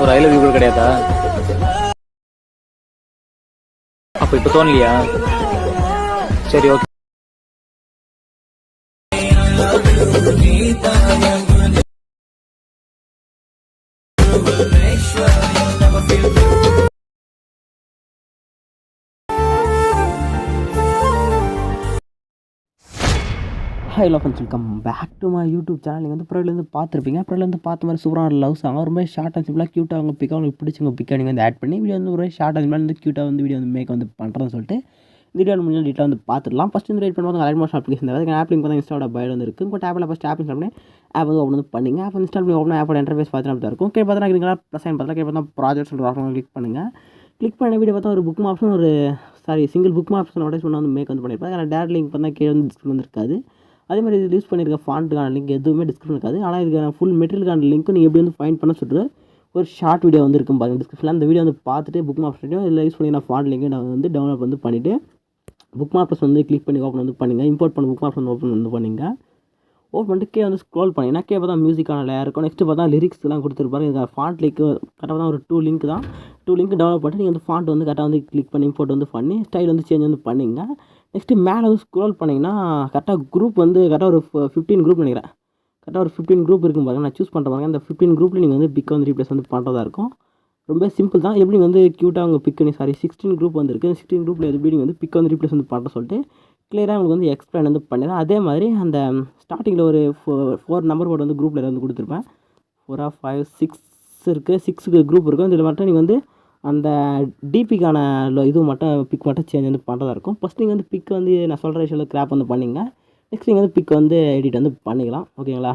ஒரு I love you கூட கிடையாதா? அப்ப இப்ப தோணலையா? சரி okay hi low friends welcome back to my YouTube channel நீங்கள் வந்து ப்ரோலேருந்து பார்த்துருப்பீங்க. ப்ரோலேருந்து பார்த்த மாதிரி சூப்பரான லவ் சாங் ரொம்ப ஷார்ட் அண்ட் சிம்பிளாக க்யூட்டாக அவங்க பிக்கா உங்களுக்கு பிடிச்சவங்க பிக்கா நீங்கள் வந்து ஆட் பண்ணி வீடியோ வந்து ஒரு ஷார்ட் அண்ட் சிம்பிளாக வந்து க்யூட்டாக வந்து வீடியோ வந்து மேக் வந்து பண்ணுறேன்னு சொல்லிட்டு வீடியோ முடிஞ்ச டீட்டெயில் வந்து பார்த்துடலாம். ஃபஸ்ட் வந்து ரேட் பண்ணும்போது அலைட் மோஷன் அப்ளிகேஷன் அதாவது ஆப் லிங்க் பார்த்தா இன்ஸ்டாவோட பயோ வந்து இருக்குது உங்கள் ஆப்பில் ஃபஸ்ட் ஆப் இன்ஸ்டால் பண்ணி ஆப் வந்து ஓப்பன் வந்து பண்ணிங்க. ஆப் இன்ஸ்டால் பண்ணி ஓப்பன் ஆப்போட இன்டர்ஃபேஸ் பார்த்துட்டு இருக்கும். கே பார்த்தா இருக்கீங்களா ப்ளஸ் ஆயின் பார்த்தா கே பார்த்தா ப்ராஜெக்ட் சொல்கிற ஆப்ஷன் கிளிக் பண்ணுங்கள் கிளிக் பண்ண வீடியோ பார்த்தா ஒரு புக் ஆப்ஷன் ஒரு சாரி சிங்கிள் புக் ஆப்ஷன் சொன்னால் வந்து மேக் வந்து பண்ணியிருப்பாங்க ஆனால் டேரக்ட் லிங்க் பார்த்தா கீழே வந்து டிஸ்கிரிப்ஷன் வந்து இருக்காது. அதே மாதிரி இது யூஸ் பண்ணியிருக்க ஃபாண்ட்டுக்கான லிங்க் எதுவுமே டிஸ்கிரிப்ஷன் இருக்காது. ஆனால் இதுக்கான ஃபுல் மெட்டீரியலுக்கான லிங்க் நீங்கள் எப்படி வந்து ஃபைண்ட் பண்ண சொல்லிட்டு ஒரு ஷார்ட் வீடியோ வந்து இருக்கும் பாருங்க டிஸ்கிரிப்ஷனில் அந்த வீடியோ வந்து பார்த்துட்டு புக் ஆப்ஷனையும் இதில் யூஸ் பண்ணி நான் ஃபாண்ட் லிங்க் நான் வந்து டவுன்லோட் வந்து பண்ணிவிட்டு புக் மார்க்ஸ் வந்து கிளிக் பண்ணி ஓப்பன் வந்து பண்ணுங்கள் இம்போர்ட் பண்ண புக் மார்க்ஸ் வந்து ஓப்பன் வந்து பண்ணிங்க. ஓப்பன் பண்ணிட்டு கே வந்து ஸ்க்ரோல் பண்ணி. கே பார்த்தா மியூசிக்கான லேயர் இருக்கும். நெக்ஸ்ட்டு பார்த்தா லிரிக்ஸ்லாம் கொடுத்துருப்பாரு. இதுக்கு ஃபாண்ட் லிங்க் கரெக்டாக தான் ஒரு டூ லிங்க் தான். டூ லிங்க் டவுன்லோட் பண்ணிட்டு நீங்கள் வந்து ஃபாண்ட் வந்து கரெக்டாக வந்து கிளிக் பண்ணி போட்டு வந்து பண்ணி ஸ்டைல் வந்து சேஞ்ச் வந்து பண்ணிங்க. நெக்ஸ்ட்டு மேலே வந்து ஸ்க்ரோல் பண்ணிங்கன்னா கரெக்டாக குரூப் வந்து கரெக்டாக ஒரு ஃபிஃப்டீன் குரூப் நினைக்கிறேன். கரெக்டாக ஒரு ஃபிஃப்டீன் குரூப் இருக்கும் பாருங்க. நான் சூஸ் பண்ணுற பாருங்க. அந்த ஃபிஃப்டீன் குரூப்பில் நீங்கள் வந்து பிக் வந்து ரீப்ளேஸ் வந்து பண்ணுறதா இருக்கும். ரொம்ப சிம்பிள் தான். எப்படி வந்து க்யூட்டாக அவங்க பிக் சாரி சிக்ஸ்டீன் குரூப் வந்துருக்கு. சிக்ஸ்டீன் குரூப்பில் எப்படி நீங்கள் வந்து பிக் வந்து ரீப்ளேஸ் வந்து பண்ணுற சொல்லிட்டு கிளியராக உங்களுக்கு வந்து எக்ஸ்பிளைன் வந்து பண்ணிடுறேன். அதே மாதிரி அந்த ஸ்டார்டிங்கில் ஒரு ஃபோர் நம்பர் போர்டு வந்து குரூப்பில் வந்து கொடுத்துருப்பேன். ஃபோர் ஆஃப் ஃபைவ் சிக்ஸ் இருக்குது சிக்ஸுக்கு குரூப் இருக்கும் இதில் மட்டும் நீங்கள் வந்து அந்த டிபிக்கான இது மட்டும் பிக் மட்டும் சேஞ்ச் வந்து பண்ணுறதா இருக்கும். ஃபஸ்ட் நீங்கள் வந்து பிக் வந்து நான் சொல்கிற விஷயத்தில் கிராப் வந்து பண்ணிங்க. நெக்ஸ்ட் நீங்கள் வந்து பிக் வந்து எடிட் வந்து பண்ணிக்கலாம். ஓகேங்களா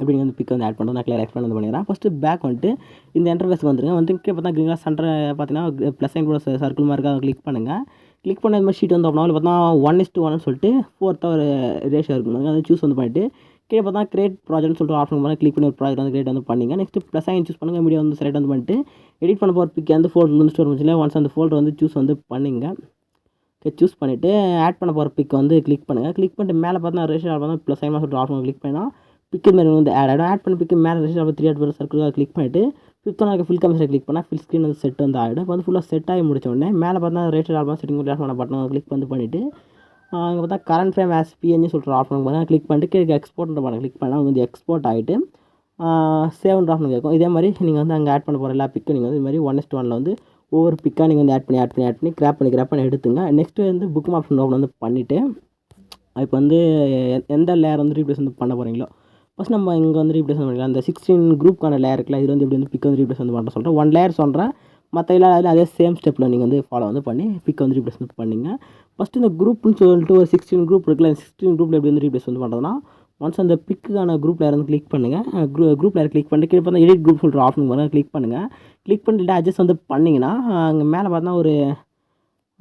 எப்படி நீங்கள் வந்து பிக் வந்து ஆட் பண்ணுறது நான் கிளியர் எக்ஸ்பிளைன் வந்து பண்ணிடுறேன் ஃபஸ்ட்டு பேக் வந்துட்டு இந்த இன்டர்ஃபேஸ்க்கு வந்துருங்க. வந்து கீழே பார்த்தா கிரீங்களா சென்டர் பார்த்தீங்கன்னா ப்ளஸ் சைன் கூட சர்க்கிள் மாதிரி இருக்கா கிளிக் பண்ணுங்கள் கிளிக் பண்ண மாதிரி ஷீட் வந்து அப்படின்னா பார்த்தா ஒன் இஸ் டூ ஒன் சொல்லிட்டு ஃபோர்த்தாக ஒரு ரேஷியோ இருக்கும். அதை சூஸ் வந்து பண்ணிட்டு கீழே பார்த்தா கிரியேட் ப்ராஜெக்ட்னு சொல்லிட்டு ஆப்ஷன் பண்ணி கிளிக் பண்ணி ஒரு ப்ராஜெக்ட் வந்து கிரியேட் வந்து பண்ணிங்க. நெக்ஸ்ட் ப்ளஸ் ஆகி சூஸ் பண்ணுங்கள் மீடியா வந்து செலக்ட் வந்து பண்ணிட்டு எடிட் பண்ண போகிற பிக் வந்து ஃபோல்டர் வந்து ஸ்டோர் பண்ணி ஒன்ஸ் அந்த ஃபோல்டர் வந்து சூஸ் வந்து பண்ணிங்க. ஓகே சூஸ் பண்ணிவிட்டு ஆட் பண்ண போகிற பிக் வந்து கிளிக் பண்ணுங்கள் கிளிக் பண்ணிட்டு மேலே பார்த்தா ரேஷன் பார்த்தா ப்ளஸ் ஆகி சொல்லிட்டு ஆப்ஷன் கிளிக் பண்ணால் பிக்கு மாதிரி வந்து ஆட் ஆகிடும் ஆட் பண்ணி பிக்கு மேலே ratio three add circle click பண்ணிவிட்டு fifth one fill commission click பண்ணால் ஃபில் ஸ்க்ரீன் வந்து செட் வந்து ஆகிடும் இப்போ வந்து ஃபுல்லாக செட் ஆகி முடிச்ச உடனே மேலே பார்த்தா ரேட்டட் ஆல்பம் செட்டிங் ஆட் பண்ண பட்டன் கிளிக் வந்து பண்ணிவிட்டு அங்கே பார்த்தா கரண்ட் ஃப்ரேம் ஆஸ் பிஎன்னு சொல்கிற ஆப்ஷன் பார்த்தா கிளிக் பண்ணிட்டு கேட்க எக்ஸ்போர்ட் பண்ண கிளிக் பண்ணால் வந்து எக்ஸ்போர்ட் ஆகிட்டு சேவன் ஆப்ஷன் கேட்கும் இதே மாதிரி நீங்கள் வந்து அங்கே ஆட் பண்ண போகிற எல்லா பிக்கும் நீங்கள் வந்து இது மாதிரி ஒன் எஸ்ட் ஒனில் வந்து ஒவ்வொரு பிக்காக நீங்கள் வந்து ஆட் பண்ணி ஆட் பண்ணி ஆட் பண்ணி கிராப் பண்ணி கிராப் பண்ணி எடுத்துங்க. நெக்ஸ்ட்டு வந்து புக் ஆப்ஷன் ஓப்பன் வந்து பண்ணிவிட்டு இப்போ வந்து எந்த லேயர் வந்து ரீப்ளேஸ் வந்து பண்ண போகிறீங்களோ ஃபஸ்ட் நம்ம இங்கே வந்து ரீப்ளேஸ் பண்ணிக்கலாம் அந்த சிக்ஸ்டீன் குரூப்க்கான லேயர் இருக்குல்ல இது வந்து எப்படி வந்து பிக் வந்து ரீப்ளேஸ் வந்து பண்ண சொல்கிறேன் ஒன் லேயர் சொல்கிறேன் மற்ற எல்லா அதில் அதே சேம் ஸ்டெப்பில் நீங்கள் வந்து ஃபாலோ வந்து பண்ணி பிக் வந்து ரீப்ளேஸ் வந்து பண்ணிங்க. ஃபஸ்ட்டு இந்த குரூப்னு சொல்லிட்டு ஒரு சிக்ஸ்டீன் குரூப் இருக்குல்ல சிக்ஸ்டீன் குரூப்பில் எப்படி வந்து ரீப்ளேஸ் வந்து பண்ணுறதுனா ஒன்ஸ் அந்த பிக்குக்கான குரூப் லேயர் வந்து கிளிக் பண்ணுங்கள் குரூ குரூப் லேயர் கிளிக் பண்ணிட்டு கீழே பார்த்தா எடிட் குரூப் சொல்கிற ஆப்ஷன் பாருங்கள் கிளிக் பண்ணுங்கள் கிளிக் பண்ணிட்டு அட்ஜஸ்ட் வந்து பண்ணிங்கன்னா அங்கே மேலே பார்த்தா ஒரு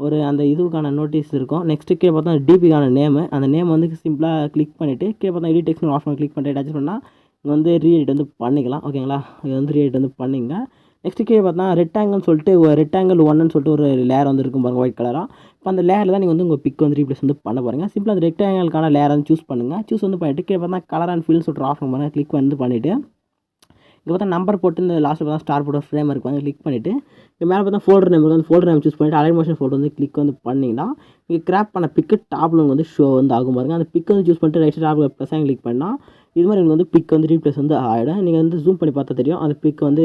ஒரு அந்த இதுக்கான நோட்டீஸ் இருக்கும். நெக்ஸ்ட்டு கீழே பார்த்தா டிபிக்கான நேமு அந்த நேம் வந்து சிம்பிளாக கிளிக் பண்ணிவிட்டு கீழே பார்த்தா எடிட் டெக்ஸ்ட் ஆப்ஷன் கிளிக் பண்ணிட்டு அட்ஜஸ்ட் பண்ணால் இங்கே வந்து ரீஎடிட் வந்து பண்ணிக்கலாம். ஓகேங்களா இது வந்து ரீஎடிட் வந்து பண்ணிங்க. நெக்ஸ்ட்டு கீழே பார்த்தா ரெக்டாங்கிள்னு சொல்லிட்டு ஒரு ரெக்டாங்கிள் ஒன்னு சொல்லிட்டு ஒரு லேயர் வந்து இருக்கும் பாருங்கள் ஒயிட் கலராக இப்போ அந்த லேயரில் தான் நீங்கள் வந்து உங்கள் பிக் வந்து ரீப்ளேஸ் வந்து பண்ண போகிறீங்க சிம்பிளாக அந்த ரெக்டாங்கிளுக்கான லேயர் வந்து சூஸ் பண்ணுங்கள் சூஸ் வந்து பண்ணிவிட்டு கீழே பார்த்தா கலர் அண்ட் ஃபில் சொல்லிட்டு ஆப்ஷன் பண்ணுங்கள் கிளிக் வந்து பண்ணிவிட்டு இங்கே பார்த்தா நம்பர் போட்டு இந்த லாஸ்ட்டில் பார்த்தா ஸ்டார் போட்டு ஃப்ரேம் இருக்கும் வந்து கிளிக் பண்ணிவிட்டு இங்கே மேலே பார்த்தா ஃபோல்டர் நேம் வந்து ஃபோல்டர் நேம் சூஸ் பண்ணிவிட்டு அலைன் மோஷன் ஃபோட்டோ வந்து கிளிக் வந்து பண்ணிங்கன்னா இங்கே கிராப் பண்ண பிக்கு டாப்பில் வந்து ஷோ வந்து ஆகும் பாருங்க. அந்த பிக் வந்து சூஸ் பண்ணிட்டு ரைட் டாப்பில் ப்ளஸ் கிளிக் பண்ணால் இது மாதிரி உங்களுக்கு வந்து பிக் வந்து ரீப்ளேஸ் வந்து ஆகிடும் நீங்கள் வந்து ஜூம் பண்ணி பார்த்தா தெரியும். அந்த பிக் வந்து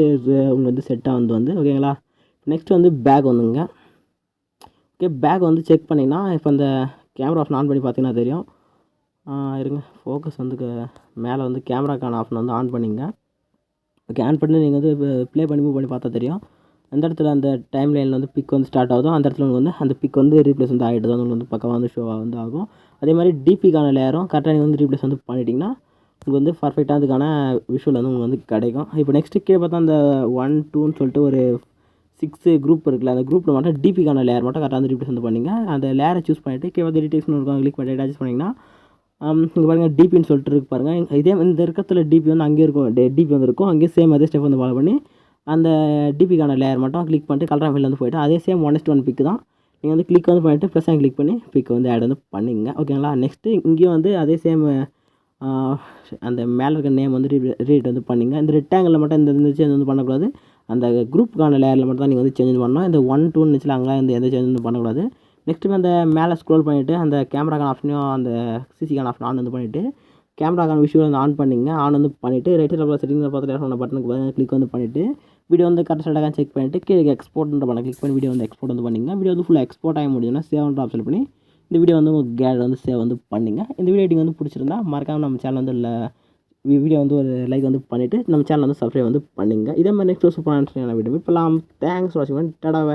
உங்களுக்கு வந்து செட்டாக வந்து வந்து ஓகேங்களா நெக்ஸ்ட் வந்து பேக் வந்துங்க. ஓகே பேக் வந்து செக் பண்ணிங்கன்னா இப்போ அந்த கேமரா ஆஃப் ஆன் பண்ணி பார்த்தீங்கன்னா தெரியும். இருங்க. ஃபோக்கஸ் வந்து க- மேலே வந்து கேமராக்கான ஆப்ஷன் வந்து ஆன் பண்ணிங்க. ஓகே ஆன் பண்ணி நீங்கள் வந்து ப்ளே பண்ணி மூவ் பண்ணி பார்த்தா தெரியும். எந்த இடத்துல அந்த டைம் லைனில் வந்து பிக் வந்து ஸ்டார்ட் ஆகுதோ அந்த இடத்துல உங்களுக்கு வந்து அந்த பிக் வந்து ரீப்ளேஸ் வந்து ஆகிடுது உங்களுக்கு வந்து பக்கமாக வந்து ஷோவாக வந்து ஆகும். அதே மாதிரி டிபிக்கான லேயரும் கரெக்டாக நீங்கள் வந்து ரீப்ளேஸ் வந்து பண்ணிட்டீங்கன்னா உங்களுக்கு வந்து பர்ஃபெக்டாக அதுக்கான விஷுவல் வந்து உங்களுக்கு வந்து கிடைக்கும். இப்போ நெக்ஸ்ட்டு கீழே பார்த்தா அந்த ஒன் டூன்னு சொல்லிட்டு ஒரு சிக்ஸு குரூப் இருக்குல்ல அந்த குரூப்பில் மட்டும் டிபிக்கான லேயர் மட்டும் கரெக்டாக வந்து ரீப்ளேஸ் வந்து பண்ணிங்க. அந்த லேயரை சூஸ் பண்ணிவிட்டு கீழே வந்து டீட்டெயில்ஸ்னு இருக்கும் கிளிக் பண்ணி அட்ஜஸ்ட் பண்ணிங்கன்னா இங்கே பாருங்கள் டிபின்னு சொல்லிட்டு இருக்கு பாருங்கள் இதே இந்த இருக்கிறதுல டிபி வந்து அங்கேயே இருக்கும். டிபி வந்து இருக்கும் அங்கேயே சேம் அதே ஸ்டெப் வந்து ஃபாலோ பண்ணி அந்த டிபிக்கான லேயர் மட்டும் கிளிக் பண்ணிட்டு கலர் ஃபில் வந்து போயிட்டு அதே சேம் ஒன் எஸ்ட் ஒன் பிக் தான். நீங்கள் வந்து கிளிக் வந்து பண்ணிவிட்டு ப்ளஸ் கிளிக் பண்ணி பிக் வந்து ஆட் வந்து பண்ணிங்க. ஓகேங்களா நெக்ஸ்ட்டு இங்கேயும் வந்து அதே சேம் அந்த மேலே இருக்க நேம் வந்து ரீட் வந்து பண்ணிங்க. இந்த ரெக்டாங்கில் மட்டும் இந்த இந்த சேஞ்ச் வந்து பண்ணக்கூடாது. அந்த குரூப்புக்கான லேயரில் மட்டும் தான் நீங்கள் வந்து சேஞ்ச் பண்ணணும். இந்த ஒன் டூன்னு வச்சுல அங்கே இந்த எந்த சேஞ்ச் வந்து பண்ணக்கூடாது. நெக்ஸ்ட்டு அந்த மேலே ஸ்க்ரோல் பண்ணிவிட்டு அந்த கேமராக்கான ஆப்ஷனையும் அந்த சிசிக்கான ஆப்ஷன் ஆன் வந்து பண்ணிவிட்டு கேமராக்கான விஷயம் வந்து ஆன் பண்ணிங்க. ஆன் வந்து பண்ணிவிட்டு ரைட் சைடில் செட்டிங்கில் பார்த்துட்டு சொன்ன பட்டனுக்கு கிளிக் வந்து பண்ணிவிட்டு வீடியோ வந்து கரெக்ட் சைடாக செக் பண்ணிவிட்டு கீழே எக்ஸ்போர்ட்ன்ற பண்ண கிளிக் பண்ணி வீடியோ வந்து எக்ஸ்போர்ட் வந்து பண்ணிங்க. வீடியோ வந்து ஃபுல்லாக எக்ஸ்போர்ட் ஆக முடியும்னா சேவ்ன்ற ஆப்ஷன் பண்ணி இந்த வீடியோ வந்து உங்கள் கேலரி வந்து சேவ் வந்து பண்ணிங்க. இந்த வீடியோ எடிங் வந்து பிடிச்சிருந்தா மறக்காமல் நம்ம சேனல் வந்து இல்லை வீடியோ வந்து ஒரு லைக் வந்து பண்ணிவிட்டு நம்ம சேனல் வந்து சப்ஸ்கிரைப் வந்து பண்ணிங்க. இதே மாதிரி நெக்ஸ்ட் சூப்பரான வீடியோ இப்போலாம் தேங்க்ஸ் வாட்சிங் டடாவே